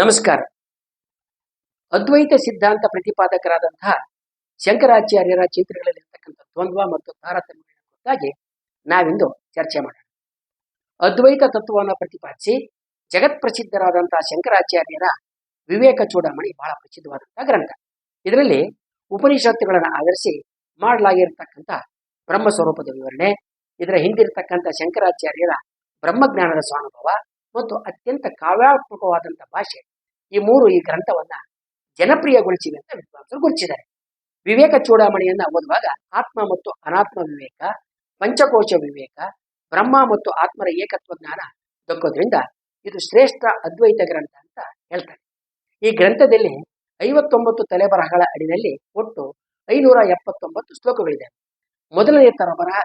ನಮಸ್ಕಾರ. ಅದ್ವೈತ ಸಿದ್ಧಾಂತ ಪ್ರತಿಪಾದಕರಾದಂತಹ ಶಂಕರಾಚಾರ್ಯರ ಚಿಂತನೆಗಳಲ್ಲಿರ್ತಕ್ಕಂಥ ದ್ವಂದ್ವ ಮತ್ತು ತಾರತಮ್ಯಗಳ ಕುರಿತಾಗಿ ನಾವಿಂದು ಚರ್ಚೆ ಮಾಡೋಣ. ಅದ್ವೈತ ತತ್ವವನ್ನು ಪ್ರತಿಪಾದಿಸಿ ಜಗತ್ ಪ್ರಸಿದ್ಧರಾದಂತಹ ಶಂಕರಾಚಾರ್ಯರ ವಿವೇಕ ಚೂಡಾಮಣಿ ಬಹಳ ಪ್ರಸಿದ್ಧವಾದಂತಹ ಗ್ರಂಥ. ಇದರಲ್ಲಿ ಉಪನಿಷತ್ತುಗಳನ್ನು ಆಧರಿಸಿ ಮಾಡಲಾಗಿರ್ತಕ್ಕಂಥ ಬ್ರಹ್ಮ ಸ್ವರೂಪದ ವಿವರಣೆ, ಇದರ ಹಿಂದಿರ್ತಕ್ಕಂಥ ಶಂಕರಾಚಾರ್ಯರ ಬ್ರಹ್ಮಜ್ಞಾನದ ಸ್ವಾನುಭವ ಮತ್ತು ಅತ್ಯಂತ ಕಾವ್ಯಾತ್ಮಕವಾದಂಥ ಭಾಷೆ ಈ ಮೂರು ಈ ಗ್ರಂಥವನ್ನ ಜನಪ್ರಿಯಗೊಳಿಸಿವೆ ಅಂತ ವಿದ್ವಾಂಸರು ಗುರುತಿಸಿದ್ದಾರೆ. ವಿವೇಕ ಚೂಡಾಮಣಿಯನ್ನ ಓದುವಾಗ ಆತ್ಮ ಮತ್ತು ಅನಾತ್ಮ ವಿವೇಕ, ಪಂಚಕೋಶ ವಿವೇಕ, ಬ್ರಹ್ಮ ಮತ್ತು ಆತ್ಮರ ಏಕತ್ವ ಜ್ಞಾನ ದೊಕ್ಕೋದ್ರಿಂದ ಇದು ಶ್ರೇಷ್ಠ ಅದ್ವೈತ ಗ್ರಂಥ ಅಂತ ಹೇಳ್ತಾರೆ. ಈ ಗ್ರಂಥದಲ್ಲಿ ಐವತ್ತೊಂಬತ್ತು ತಲೆಬರಹಗಳ ಅಡಿನಲ್ಲಿ ಒಟ್ಟು ಐನೂರ ಎಪ್ಪತ್ತೊಂಬತ್ತು ಶ್ಲೋಕಗಳಿದೆ. ಮೊದಲನೆಯ ತಲೆಬರಹ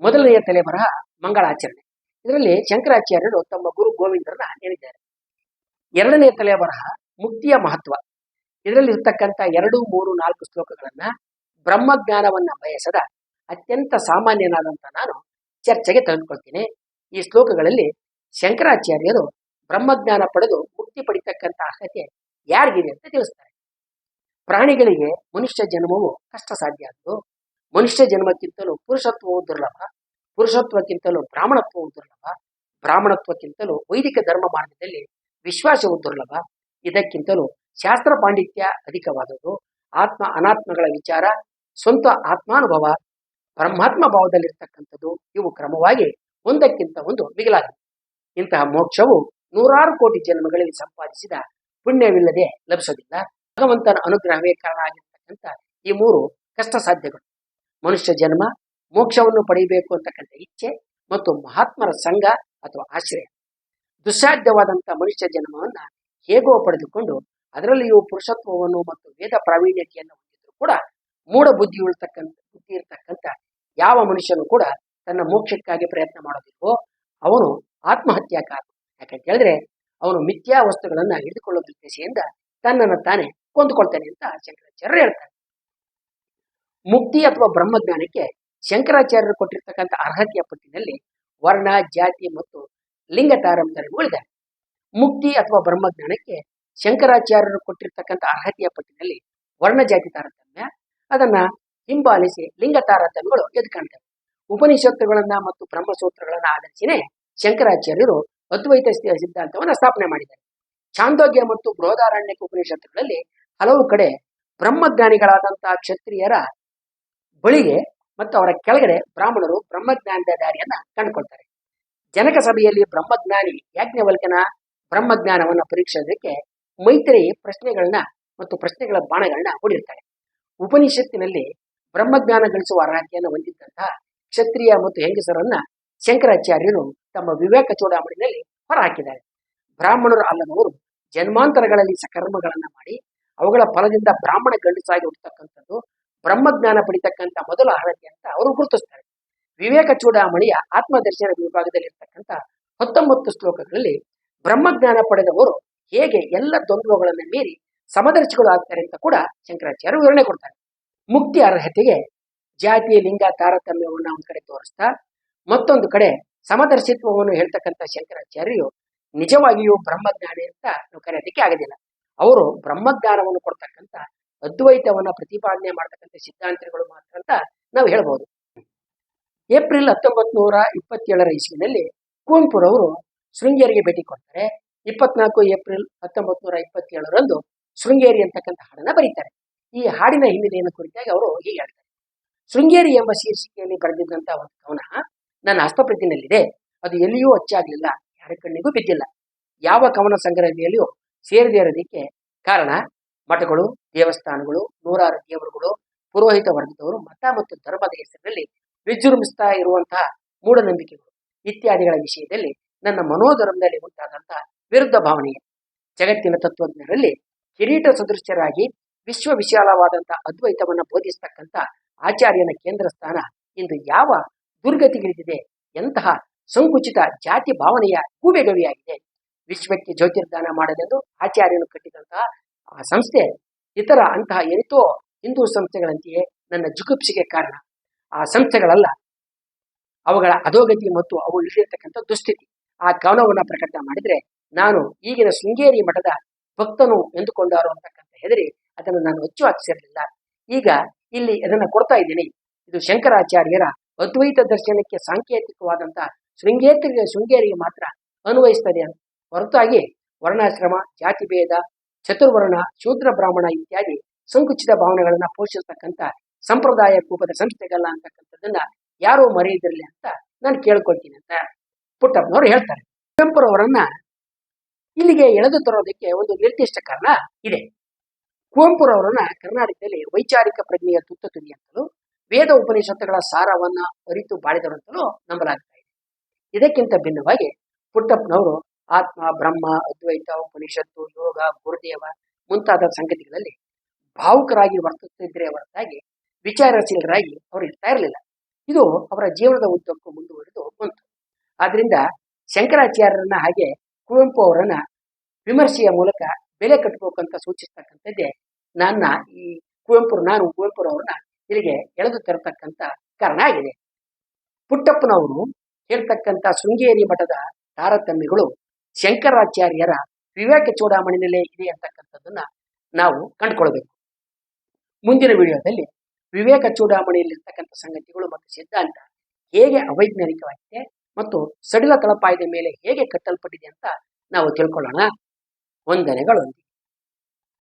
ಮೊದಲನೆಯ ತಲೆಬರಹ ಮಂಗಳಾಚರಣೆ. ಇದರಲ್ಲಿ ಶಂಕರಾಚಾರ್ಯರು ತಮ್ಮ ಗುರು ಗೋವಿಂದರನ್ನ ಹೇಳಿದ್ದಾರೆ. ಎರಡನೇ ತಲೆಯ ಬರಹ ಮುಕ್ತಿಯ ಮಹತ್ವ. ಇದರಲ್ಲಿ ಇರ್ತಕ್ಕಂಥ ಎರಡು, ಮೂರು, ನಾಲ್ಕು ಶ್ಲೋಕಗಳನ್ನ ಬ್ರಹ್ಮಜ್ಞಾನವನ್ನ ಬಯಸದ ಅತ್ಯಂತ ಸಾಮಾನ್ಯನಾದಂಥ ನಾನು ಚರ್ಚೆಗೆ ತಂದುಕೊಳ್ತೀನಿ ಈ ಶ್ಲೋಕಗಳಲ್ಲಿ ಶಂಕರಾಚಾರ್ಯರು ಬ್ರಹ್ಮಜ್ಞಾನ ಪಡೆದು ಮುಕ್ತಿ ಪಡಿತಕ್ಕಂಥ ಅರ್ಹತೆ ಯಾರಿಗಿದೆ ಅಂತ ತಿಳಿಸ್ತಾರೆ. ಪ್ರಾಣಿಗಳಿಗೆ ಮನುಷ್ಯ ಜನ್ಮವು ಕಷ್ಟ ಸಾಧ್ಯ ಆದ್ದು ಮನುಷ್ಯ ಜನ್ಮಕ್ಕಿಂತಲೂ ಪುರುಷತ್ವವು ದುರ್ಲಭ. ಪುರುಷತ್ವಕ್ಕಿಂತಲೂ ಬ್ರಾಹ್ಮಣತ್ವವು ದುರ್ಲಭ. ಬ್ರಾಹ್ಮಣತ್ವಕ್ಕಿಂತಲೂ ವೈದಿಕ ಧರ್ಮ ಮಾರ್ಗದಲ್ಲಿ ವಿಶ್ವಾಸವು ದುರ್ಲಭ ಇದಕ್ಕಿಂತಲೂ ಶಾಸ್ತ್ರ ಪಾಂಡಿತ್ಯ ಅಧಿಕವಾದದ್ದು. ಆತ್ಮ ಅನಾತ್ಮಗಳ ವಿಚಾರ, ಸ್ವಂತ ಆತ್ಮಾನುಭವ ಬ್ರಹ್ಮಾತ್ಮ ಭಾವದಲ್ಲಿರ್ತಕ್ಕಂಥದ್ದು, ಇವು ಕ್ರಮವಾಗಿ ಒಂದಕ್ಕಿಂತ ಒಂದು ಮಿಗಿಲಾಗಿದೆ ಇಂತಹ ಮೋಕ್ಷವು ನೂರಾರು ಕೋಟಿ ಜನ್ಮಗಳಲ್ಲಿ ಸಂಪಾದಿಸಿದ ಪುಣ್ಯವಿಲ್ಲದೆ ಲಭಿಸೋದಿಲ್ಲ. ಭಗವಂತನ ಅನುಗ್ರಹವೇ ಕಾರಣ ಆಗಿರ್ತಕ್ಕಂಥ ಈ ಮೂರು ಕಷ್ಟ ಸಾಧ್ಯಗಳು ಮನುಷ್ಯ ಜನ್ಮ, ಮೋಕ್ಷವನ್ನು ಪಡೆಯಬೇಕು ಅಂತಕ್ಕಂಥ ಇಚ್ಛೆ ಮತ್ತು ಮಹಾತ್ಮರ ಸಂಘ ಅಥವಾ ಆಶ್ರಯ. ದುಸ್ಸಾಧ್ಯವಾದಂಥ ಮನುಷ್ಯ ಜನ್ಮವನ್ನ ಹೇಗೋ ಪಡೆದುಕೊಂಡು ಅದರಲ್ಲಿಯೂ ಪುರುಷತ್ವವನ್ನು ಮತ್ತು ವೇದ ಪ್ರಾವೀಣ್ಯತೆಯನ್ನು ಹೊಂದಿದ್ರು ಕೂಡ ಮೂಢ ಬುದ್ಧಿ ಉಳ್ತಕ್ಕಂಥ, ಬುದ್ಧಿ ಇರ್ತಕ್ಕಂಥ ಯಾವ ಮನುಷ್ಯನು ಕೂಡ ತನ್ನ ಮೋಕ್ಷಕ್ಕಾಗಿ ಪ್ರಯತ್ನ ಮಾಡೋದಿಲ್ವೋ ಅವನು ಆತ್ಮಹತ್ಯಾಕಾರ ಯಾಕಂತ ಹೇಳಿದ್ರೆ ಅವನು ಮಿಥ್ಯಾ ವಸ್ತುಗಳನ್ನ ಹಿಡಿದುಕೊಳ್ಳೋದ್ರ ದೃಷ್ಟಿಯಿಂದ ತನ್ನನ್ನು ತಾನೇ ಕೊಂದುಕೊಳ್ತಾನೆ ಅಂತ ಶಂಕರಾಚಾರ್ಯರು ಹೇಳ್ತಾರೆ. ಮುಕ್ತಿ ಅಥವಾ ಬ್ರಹ್ಮಜ್ಞಾನಕ್ಕೆ ಶಂಕರಾಚಾರ್ಯರು ಕೊಟ್ಟಿರ್ತಕ್ಕಂಥ ಅರ್ಹತೆಯ ಪಟ್ಟಿನಲ್ಲಿ ವರ್ಣ, ಜಾತಿ ಮತ್ತು ಲಿಂಗ ಮುಕ್ತಿ ಅಥವಾ ಬ್ರಹ್ಮಜ್ಞಾನಕ್ಕೆ ಶಂಕರಾಚಾರ್ಯರು ಕೊಟ್ಟಿರ್ತಕ್ಕಂಥ ಅರ್ಹತೆಯ ಪಟ್ಟಿನಲ್ಲಿ ವರ್ಣಜಾತಿ ತಾರತಮ್ಯ, ಅದನ್ನ ಹಿಂಬಾಲಿಸಿ ಲಿಂಗ ತಾರತಮ್ಯಗಳು ಎದ್ದು ಕಾಣ್ತವೆ. ಉಪನಿಷತ್ತುಗಳನ್ನ ಮತ್ತು ಬ್ರಹ್ಮಸೂತ್ರಗಳನ್ನ ಆಧರಿಸಿನೇ ಶಂಕರಾಚಾರ್ಯರು ಅದ್ವೈತ ಸಿದ್ಧಾಂತವನ್ನ ಸ್ಥಾಪನೆ ಮಾಡಿದ್ದಾರೆ. ಚಾಂದೋಗ್ಯ ಮತ್ತು ಬೃಹದಾರಣ್ಯಕ ಉಪನಿಷತ್ತುಗಳಲ್ಲಿ ಹಲವು ಕಡೆ ಬ್ರಹ್ಮಜ್ಞಾನಿಗಳಾದಂತಹ ಕ್ಷತ್ರಿಯರ ಬಳಿಗೆ ಮತ್ತು ಅವರ ಕೆಳಗಡೆ ಬ್ರಾಹ್ಮಣರು ಬ್ರಹ್ಮಜ್ಞಾನದ ದಾರಿಯನ್ನ ಕಂಡುಕೊಳ್ತಾರೆ. ಜನಕ ಸಭೆಯಲ್ಲಿ ಬ್ರಹ್ಮಜ್ಞಾನಿ ಯಾಜ್ಞವಲ್ಕನ ಬ್ರಹ್ಮಜ್ಞಾನವನ್ನ ಪರೀಕ್ಷಿಸೋದಕ್ಕೆ ಮೈತ್ರಿ ಪ್ರಶ್ನೆಗಳನ್ನ ಮತ್ತು ಪ್ರಶ್ನೆಗಳ ಬಾಣಗಳನ್ನ ಹೊಡಿರ್ತಾಳೆ. ಉಪನಿಷತ್ತಿನಲ್ಲಿ ಬ್ರಹ್ಮಜ್ಞಾನ ಗಳಿಸುವ ಅರ್ಹತೆಯನ್ನು ಹೊಂದಿದ್ದಂತಹ ಕ್ಷತ್ರಿಯ ಮತ್ತು ಹೆಂಗಸರನ್ನ ಶಂಕರಾಚಾರ್ಯರು ತಮ್ಮ ವಿವೇಕ ಚೂಡಾಮಣಿನಲ್ಲಿ ಹೊರಹಾಕಿದ್ದಾರೆ. ಬ್ರಾಹ್ಮಣರು ಅಲ್ಲದವರು ಜನ್ಮಾಂತರಗಳಲ್ಲಿ ಸಕರ್ಮಗಳನ್ನ ಮಾಡಿ ಅವುಗಳ ಫಲದಿಂದ ಬ್ರಾಹ್ಮಣ ಗಂಡಸಾಗಿ ಹುಟ್ಟತಕ್ಕಂಥದ್ದು ಬ್ರಹ್ಮಜ್ಞಾನ ಪಡಿತಕ್ಕಂಥ ಮೊದಲ ಅರ್ಹತೆ ಅಂತ ಅವರು ಗುರುತಿಸ್ತಾರೆ. ವಿವೇಕ ಚೂಡಾಮಣಿಯ ಆತ್ಮದರ್ಶನ ವಿಭಾಗದಲ್ಲಿರ್ತಕ್ಕಂಥ ಹತ್ತೊಂಬತ್ತು ಶ್ಲೋಕಗಳಲ್ಲಿ ಬ್ರಹ್ಮಜ್ಞಾನ ಪಡೆದವರು ಹೇಗೆ ಎಲ್ಲ ದ್ವಂದ್ವಗಳನ್ನು ಮೀರಿ ಸಮದರ್ಶಿಗಳು ಆಗ್ತಾರೆ ಅಂತ ಕೂಡ ಶಂಕರಾಚಾರ್ಯ ವಿವರಣೆ ಕೊಡ್ತಾರೆ. ಮುಕ್ತಿ ಅರ್ಹತೆಗೆ ಜಾತಿ, ಲಿಂಗ, ತಾರತಮ್ಯವನ್ನು ಒಂದು ಕಡೆ ತೋರಿಸ್ತಾ, ಮತ್ತೊಂದು ಕಡೆ ಸಮದರ್ಶಿತ್ವವನ್ನು ಹೇಳ್ತಕ್ಕಂಥ ಶಂಕರಾಚಾರ್ಯರು ನಿಜವಾಗಿಯೂ ಬ್ರಹ್ಮಜ್ಞಾನಿ ಅಂತ ನಾವು ಕರೆಯೋದಕ್ಕೆ ಆಗೋದಿಲ್ಲ. ಅವರು ಬ್ರಹ್ಮಜ್ಞಾನವನ್ನು ಕೊಡ್ತಕ್ಕಂಥ ಅದ್ವೈತವನ್ನ ಪ್ರತಿಪಾದನೆ ಮಾಡ್ತಕ್ಕಂಥ ಸಿದ್ಧಾಂತಗಳು ಮಾತ್ರ ಅಂತ ನಾವು ಹೇಳ್ಬೋದು. ಏಪ್ರಿಲ್ ಹತ್ತೊಂಬತ್ ನೂರ ಇಪ್ಪತ್ತೇಳರ ಇಸ್ವಿನಲ್ಲಿ ಕುವೆಂಪುರವರು ಶೃಂಗೇರಿಗೆ ಭೇಟಿ ಕೊಡ್ತಾರೆ. ಇಪ್ಪತ್ನಾಲ್ಕು ಏಪ್ರಿಲ್ ಹತ್ತೊಂಬತ್ ನೂರ ಇಪ್ಪತ್ತೇಳರಂದು ಶೃಂಗೇರಿ ಅಂತಕ್ಕಂಥ ಹಾಡನ್ನ ಬರೀತಾರೆ. ಈ ಹಾಡಿನ ಹಿನ್ನೆಲೆಯನ್ನು ಕುರಿತಾಗಿ ಅವರು ಹೀಗೆ ಹೇಳ್ತಾರೆ. ಶೃಂಗೇರಿ ಎಂಬ ಶೀರ್ಷಿಕೆಯಲ್ಲಿ ಬರೆದಿದ್ದಂತಹ ಒಂದು ಕವನ ನನ್ನ ಹಸ್ತಪ್ರತಿನಲ್ಲಿದೆ. ಅದು ಎಲ್ಲಿಯೂ ಅಚ್ಚಾಗ್ಲಿಲ್ಲ. ಯಾರ ಕಣ್ಣಿಗೂ ಬಿದ್ದಿಲ್ಲ. ಯಾವ ಕವನ ಸಂಗ್ರಹದಲ್ಲಿಯೂ ಸೇರದೇ ಇರೋದಕ್ಕೆ ಕಾರಣ ಮಠಗಳು, ದೇವಸ್ಥಾನಗಳು, ನೂರಾರು ದೇವರುಗಳು, ಪುರೋಹಿತ ವರ್ಗದವರು ಮತ ಮತ್ತು ಧರ್ಮದ ಹೆಸರಿನಲ್ಲಿ ವಿಜೃಂಭಿಸ್ತಾ ಇರುವಂತಹ ಮೂಢನಂಬಿಕೆಗಳು ಇತ್ಯಾದಿಗಳ ವಿಷಯದಲ್ಲಿ ನನ್ನ ಮನೋಧರ್ಮದಲ್ಲಿ ಉಂಟಾದಂತಹ ವಿರುದ್ಧ ಭಾವನೆಯ ಜಗತ್ತಿನ ತತ್ವಜ್ಞರಲ್ಲಿ ಕಿರೀಟ ಸದೃಶ್ಯರಾಗಿ ವಿಶ್ವ ವಿಶಾಲವಾದಂತಹ ಅದ್ವೈತವನ್ನ ಬೋಧಿಸ್ತಕ್ಕಂಥ ಆಚಾರ್ಯನ ಕೇಂದ್ರ ಸ್ಥಾನ ಇಂದು ಯಾವ ದುರ್ಗತಿಗಿಳಿದಿದೆ ಎಂತಹ ಸಂಕುಚಿತ ಜಾತಿ ಭಾವನೆಯ ಗೂಬೆಗವಿಯಾಗಿದೆ ವಿಶ್ವಕ್ಕೆ ಜ್ಯೋತಿರ್ದಾನ ಮಾಡಲೆಂದು ಆಚಾರ್ಯನು ಕಟ್ಟಿದಂತಹ ಆ ಸಂಸ್ಥೆ ಇತರ ಅಂತಹ ಎರಿತೋ ಹಿಂದೂ ಸಂಸ್ಥೆಗಳಂತೆಯೇ ನನ್ನ ಜುಗುಪ್ಸಿಗೆ ಕಾರಣ. ಆ ಸಂಸ್ಥೆಗಳಲ್ಲ. ಅವುಗಳ ಅಧೋಗತಿ ಮತ್ತು ಅವು ಇಳಿಯತಕ್ಕಂಥ ದುಸ್ಥಿತಿ. ಆ ಕವನವನ್ನು ಪ್ರಕಟ ಮಾಡಿದ್ರೆ ನಾನು ಈಗಿನ ಶೃಂಗೇರಿ ಮಠದ ಭಕ್ತನು ಎಂದುಕೊಂಡಾರು ಅಂತಕ್ಕಂಥ ಹೆದರಿ ಅದನ್ನು ನಾನು ಹೆಚ್ಚು ಹಾಕಿಸಿರಲಿಲ್ಲ. ಈಗ ಇಲ್ಲಿ ಅದನ್ನು ಕೊಡ್ತಾ ಇದ್ದೀನಿ. ಇದು ಶಂಕರಾಚಾರ್ಯರ ಅದ್ವೈತ ದರ್ಶನಕ್ಕೆ ಸಾಂಕೇತಿಕವಾದಂತಹ ಶೃಂಗೇರಿ ಶೃಂಗೇರಿಗೆ ಮಾತ್ರ ಅನ್ವಯಿಸ್ತದೆ ಅಂತ. ಹೊರತಾಗಿ ವರ್ಣಾಶ್ರಮ ಜಾತಿ ಭೇದ ಚತುರ್ವರ್ಣ, ಶೂದ್ರ ಬ್ರಾಹ್ಮಣ ಇತ್ಯಾದಿ ಸಂಕುಚಿತ ಭಾವನೆಗಳನ್ನ ಪೋಷಿಸ್ತಕ್ಕಂಥ ಸಂಪ್ರದಾಯ ಕೂಪದ ಸಂಸ್ಥೆಗಲ್ಲ ಅಂತಕ್ಕಂಥದ್ದನ್ನ ಯಾರು ಮರೆಯದಿರಲಿ ಅಂತ ನಾನು ಕೇಳ್ಕೊಳ್ತೀನಿ ಅಂತ ಪುಟ್ಟಪ್ಪನವರು ಹೇಳ್ತಾರೆ. ಕುವೆಂಪುರವರನ್ನ ಇಲ್ಲಿಗೆ ಎಳೆದು ತರೋದಕ್ಕೆ ಒಂದು ನಿರ್ದಿಷ್ಟ ಕಾರಣ ಇದೆ. ಕುವೆಂಪುರವರನ್ನ ಕರ್ನಾಟಕದಲ್ಲಿ ವೈಚಾರಿಕ ಪ್ರಜ್ಞೆಯ ತುತ್ತ ತುದಿ ಅಂತಲೂ, ವೇದ ಉಪನಿಷತ್ತುಗಳ ಸಾರವನ್ನ ಅರಿತು ಬಾಳಿದರು ಅಂತಲೂ ನಂಬಲಾಗ್ತಾ ಇದೆ. ಇದಕ್ಕಿಂತ ಭಿನ್ನವಾಗಿ ಪುಟ್ಟಪ್ಪನವರು ಆತ್ಮ, ಬ್ರಹ್ಮ, ಅದ್ವೈತ, ಉಪನಿಷತ್ತು, ಯೋಗ, ಗುರುದೇವ ಮುಂತಾದ ಸಂಗತಿಗಳಲ್ಲಿ ಭಾವುಕರಾಗಿ ವರ್ತಿಸುತ್ತಿದ್ದರೆ ಹೊರತಾಗಿ ವಿಚಾರಶೀಲರಾಗಿ ಅವರು ಇರ್ತಾ ಇರಲಿಲ್ಲ. ಇದು ಅವರ ಜೀವನದ ಉದ್ದಕ್ಕೂ ಮುಂದುವರೆದು ಬಂತು ಆದ್ರಿಂದ ಶಂಕರಾಚಾರ್ಯರನ್ನ ಹಾಗೆ ಕುವೆಂಪು ಅವರನ್ನ ವಿಮರ್ಶೆಯ ಮೂಲಕ ಬೆಲೆ ಕಟ್ಟಬೇಕಂತ ಸೂಚಿಸ್ತಕ್ಕಂಥದ್ದೇ ನನ್ನ ಈ ಕುವೆಂಪು ನಾನು ಕುವೆಂಪುರವ್ರನ್ನ ಇಲ್ಲಿಗೆ ಎಳೆದು ತರತಕ್ಕಂಥ ಕಾರಣ ಆಗಿದೆ. ಪುಟ್ಟಪ್ಪನವರು ಹೇಳ್ತಕ್ಕಂಥ ಶೃಂಗೇರಿ ಮಠದ ತಾರತಮ್ಯಗಳು ಶಂಕರಾಚಾರ್ಯರ ವಿವೇಕ ಚೂಡಾಮಣಿನಲ್ಲೇ ಇದೆ ಅಂತಕ್ಕಂಥದ್ದನ್ನ ನಾವು ಕಂಡುಕೊಳ್ಬೇಕು. ಮುಂದಿನ ವಿಡಿಯೋದಲ್ಲಿ ವಿವೇಕ ಚೂಡಾಮಣಿಯಲ್ಲಿರ್ತಕ್ಕಂಥ ಸಂಗತಿಗಳು ಮತ್ತು ಸಿದ್ಧಾಂತ ಹೇಗೆ ಅವೈಜ್ಞಾನಿಕವಾಗಿದೆ ಮತ್ತು ಸಡಿಲ ತಳಪಾಯದ ಮೇಲೆ ಹೇಗೆ ಕಟ್ಟಲ್ಪಟ್ಟಿದೆ ಅಂತ ನಾವು ತಿಳ್ಕೊಳ್ಳೋಣ. ವಂದನೆಗಳೊಂದಿಗೆ.